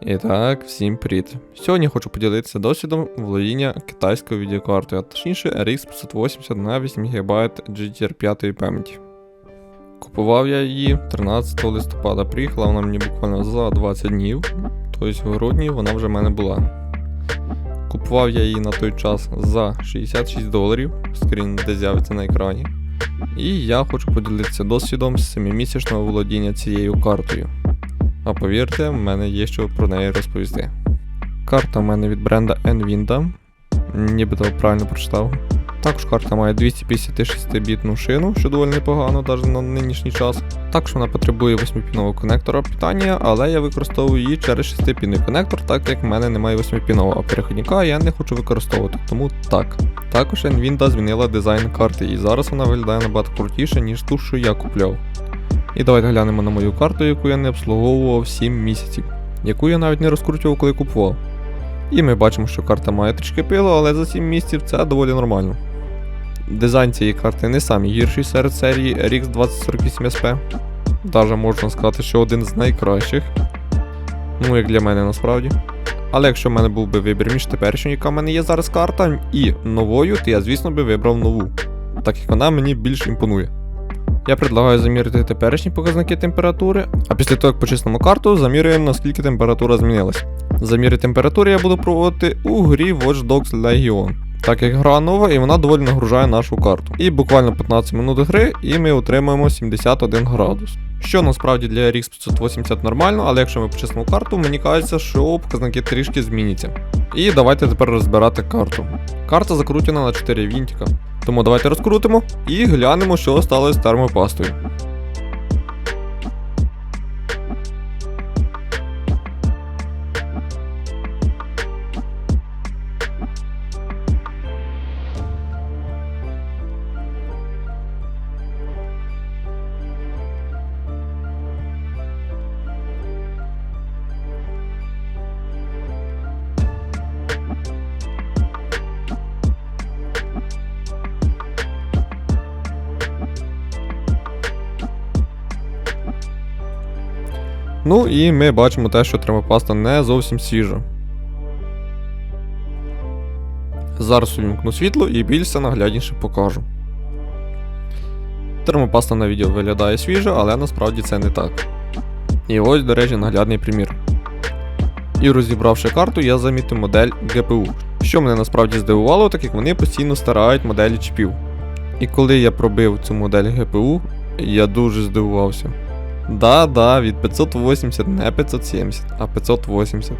І так, всім привіт. Сьогодні хочу поділитися досвідом володіння китайською відеокартою, а точніше RX 580 на 8 ГБ GTR 5 пам'яті. Купував я її 13 листопада, приїхала вона мені буквально за 20 днів, тобто в грудні вона вже в мене була. Купував я її на той час за 66 доларів, скрін де з'явиться на екрані. І я хочу поділитися досвідом 7-місячного володіння цією картою. А повірте, в мене є що про неї розповісти. Карта в мене від бренда Nvinda, нібито правильно прочитав. Також карта має 256-бітну шину, що доволі непогано, навіть на нинішній час. Також вона потребує 8-пінового конектора питання, але я використовую її через 6-пінний конектор, так як в мене немає 8-пінового, а переходника я не хочу використовувати, тому так. Також Nvinda змінила дизайн карти, і зараз вона виглядає набагато крутіше, ніж ту, що я купляв. І давайте глянемо на мою карту, яку я не обслуговував 7 місяців, яку я навіть не розкручував, коли купував. І ми бачимо, що карта має трішки пилу, але за 7 місяців це доволі нормально. Дизайн цієї карти не самий гірший серед серії RX 2048 SP. Даже можна сказати, що один з найкращих. Ну, як для мене насправді. Але якщо в мене був би вибір між теперішньою, яка в мене є зараз карта, і новою, то я, звісно, би вибрав нову, так як вона мені більш імпонує. Я предлагаю замірити теперішні показники температури, а після того, як почистимо карту, замірюємо, наскільки температура змінилась. Заміри температури я буду проводити у грі Watch Dogs Legion, так як гра нова і вона доволі нагружає нашу карту. І буквально 15 минут гри, і ми отримаємо 71 градус. Що насправді для RX 580 нормально, але якщо ми почистимо карту, мені кажеться, що показники трішки зміняться. І давайте тепер розбирати карту. Карта закрутена на 4 вінтика. Тому давайте розкрутимо і глянемо, що сталося з термопастою. Ну і ми бачимо те, що термопаста не зовсім свіжа. Зараз увімкну світло і більше наглядніше покажу. Термопаста на відео виглядає свіжа, але насправді це не так. І ось, до речі, наглядний примір. І розібравши карту, я замітив модель GPU, що мене насправді здивувало, так як вони постійно старають моделі чіпів. І коли я пробив цю модель GPU, я дуже здивувався. Да-да, від 580, не 570, а 580.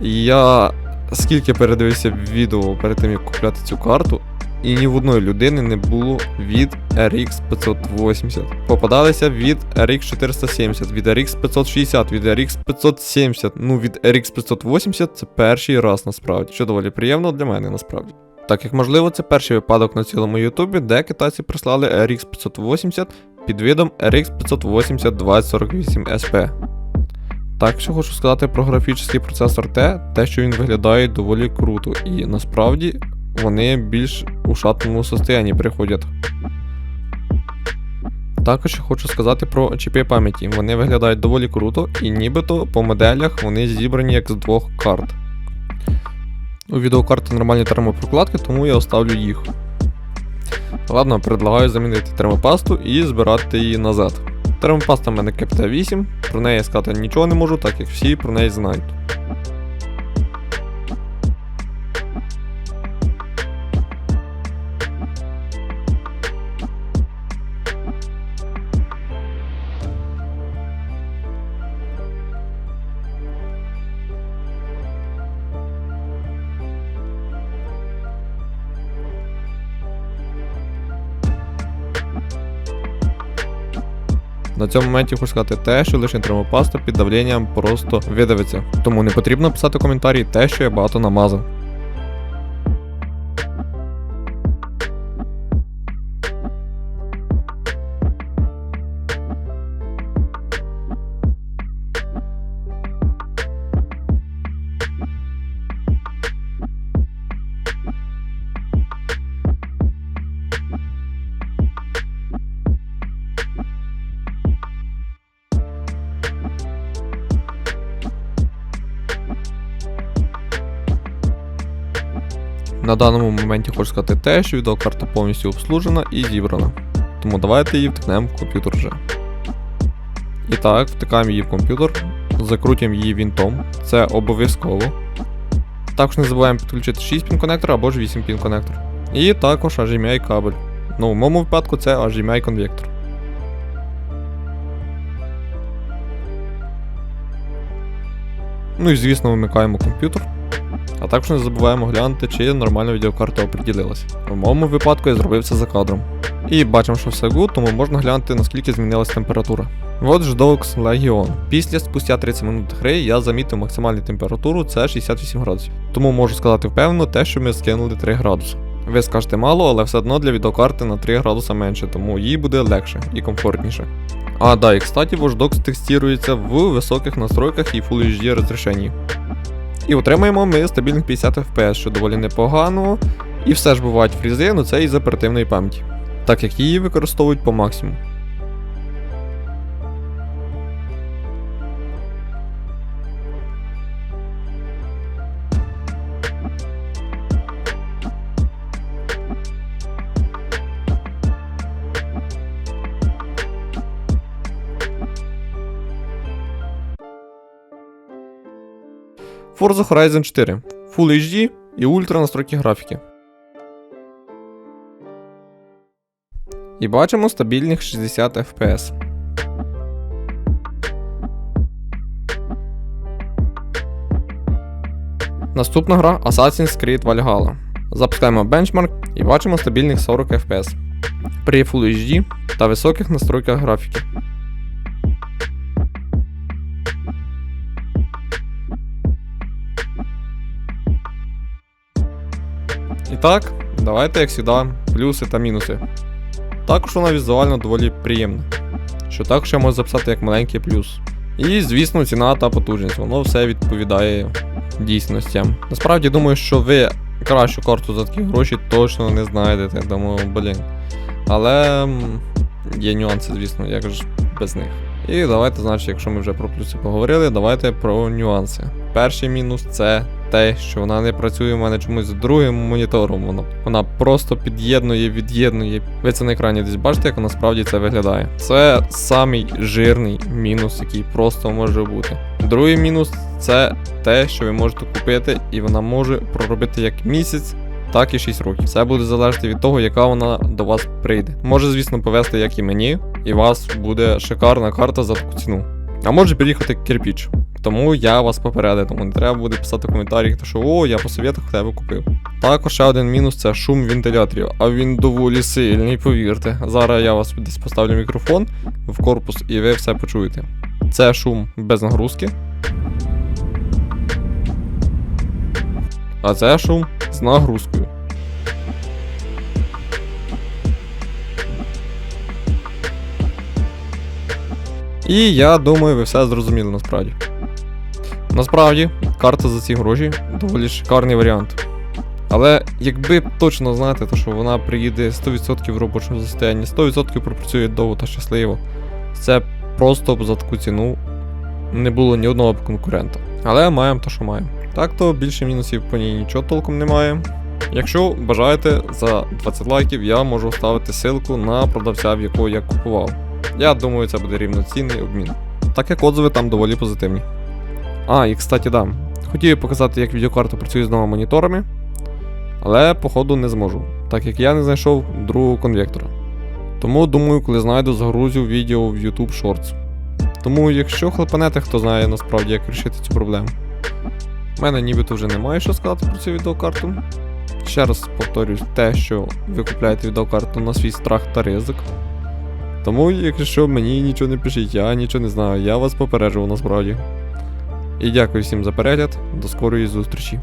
Я скільки передивився відео перед тим, як купляти цю карту, і ні в одної людини не було від RX 580. Попадалися від RX 470, від RX 560, від RX 570. Ну від RX 580 це перший раз насправді, що доволі приємно для мене насправді. Так як можливо, це перший випадок на цілому Ютубі, де китайці прислали RX 580 під видом RX 580 2048 SP. Так хочу сказати про графічний процесор те, те, що він виглядає доволі круто, і насправді вони більш у шатному состоянні приходять. Також хочу сказати про чіпи пам'яті. Вони виглядають доволі круто, і нібито по моделях вони зібрані як з двох карт. У відеокарти нормальні термопрокладки, тому я оставлю їх. Ладно, предлагаю замінити термопасту і збирати її назад. Термопаста в мене кепта 8, про неї сказати нічого не можу, так як всі про неї знають. На цьому моменті хочу сказати те, що лише термопаста під давленням просто видавиться. Тому не потрібно писати коментарі те, що я багато намазав. На даному моменті хочу сказати те, що відеокарта повністю обслужена і зібрана. Тому давайте її втикнемо в комп'ютер вже. І так, втикаємо її в комп'ютер, закрутимо її вінтом, це обов'язково. Також не забуваємо підключити 6 пін конектор або ж 8 пін конектор. І також HDMI кабель. Ну, в моєму випадку це HDMI конвектор. Ну і звісно, вимикаємо комп'ютер. А також не забуваємо глянути, чи нормально відеокарта оприділилась. В моєму випадку я зробив це за кадром. І бачимо, що все good, тому можна глянути, наскільки змінилась температура. Watch Dogs Legion. Після спустя 30 минут гри я замітив максимальну температуру це 68 градусів. Тому можу сказати впевнено те, що ми скинули 3 градуси. Ви скажете мало, але все одно для відеокарти на 3 градуса менше, тому їй буде легше і комфортніше. А да, і кстати, Watch Dogs текстується в високих настройках і Full HD розрішенні. І отримаємо ми стабільних 50 FPS, що доволі непогано. І все ж бувають фрізи, але це із оперативної пам'яті, так як її використовують по максимуму. Forza Horizon 4 Full HD і ультра настройки графіки. І бачимо стабільних 60 FPS. Наступна гра Assassin's Creed Valhalla. Запускаємо бенчмарк і бачимо стабільних 40 FPS при Full HD та високих настройках графіки. Так, давайте, як завжди, плюси та мінуси. Також вона візуально доволі приємна, що також я можу записати як маленький плюс. І, звісно, ціна та потужність, воно все відповідає дійсності. Насправді думаю, що ви кращу карту за такі гроші точно не знайдете, тому, блін. Але є нюанси, звісно, як ж без них. І давайте, значить, якщо ми вже про плюси поговорили, давайте про нюанси. Перший мінус це те, що вона не працює в мене чомусь з другим монітором. Вона, вона просто під'єднує, від'єднує. Ви це на екрані десь бачите, як насправді це виглядає. Це самий жирний мінус, який просто може бути. Другий мінус це те, що ви можете купити, і вона може проробити як місяць. Так і 6 років. Все буде залежати від того, яка вона до вас прийде. Може, звісно, повести, як і мені, і у вас буде шикарна карта за таку ціну. А може переїхати кирпіч. Тому я вас попередив, тому не треба буде писати в коментарі, що о, я по совєтах тебе купив. Також ще один мінус це шум вентиляторів, а він доволі сильний, повірте. Зараз я вас десь поставлю мікрофон в корпус і ви все почуєте. Це шум без нагрузки. А це шум з нагрузкою. І я думаю, ви все зрозуміли насправді. Насправді, карта за ці гроші доволі шикарний варіант. Але якби точно знати, то що вона приїде 100% в робочому состоянні, 100% пропрацює довго та щасливо. Це просто б за таку ціну не було ні одного конкурента. Але маємо то, що маємо. Так то більше мінусів по ній нічого толком немає. Якщо бажаєте за 20 лайків, я можу вставити ссылку на продавця, в якого я купував. Я думаю, це буде рівноцінний обмін. Так як отзиви там доволі позитивні. А, і кстати, да. Хотів показати, як відеокарта працює з двома моніторами, але походу не зможу, так як я не знайшов другого конвектора. Тому думаю, коли знайду, загрузю відео в YouTube Shorts. Тому, якщо хлопанете, хто знає насправді, як вирішити цю проблему. У мене нібито вже немає що сказати про цю відеокарту. Ще раз повторюсь те, що ви купляєте відеокарту на свій страх та ризик. Тому, якщо мені нічого не пишіть, я нічого не знаю, я вас попереджував насправді. І дякую всім за перегляд, до скорої зустрічі.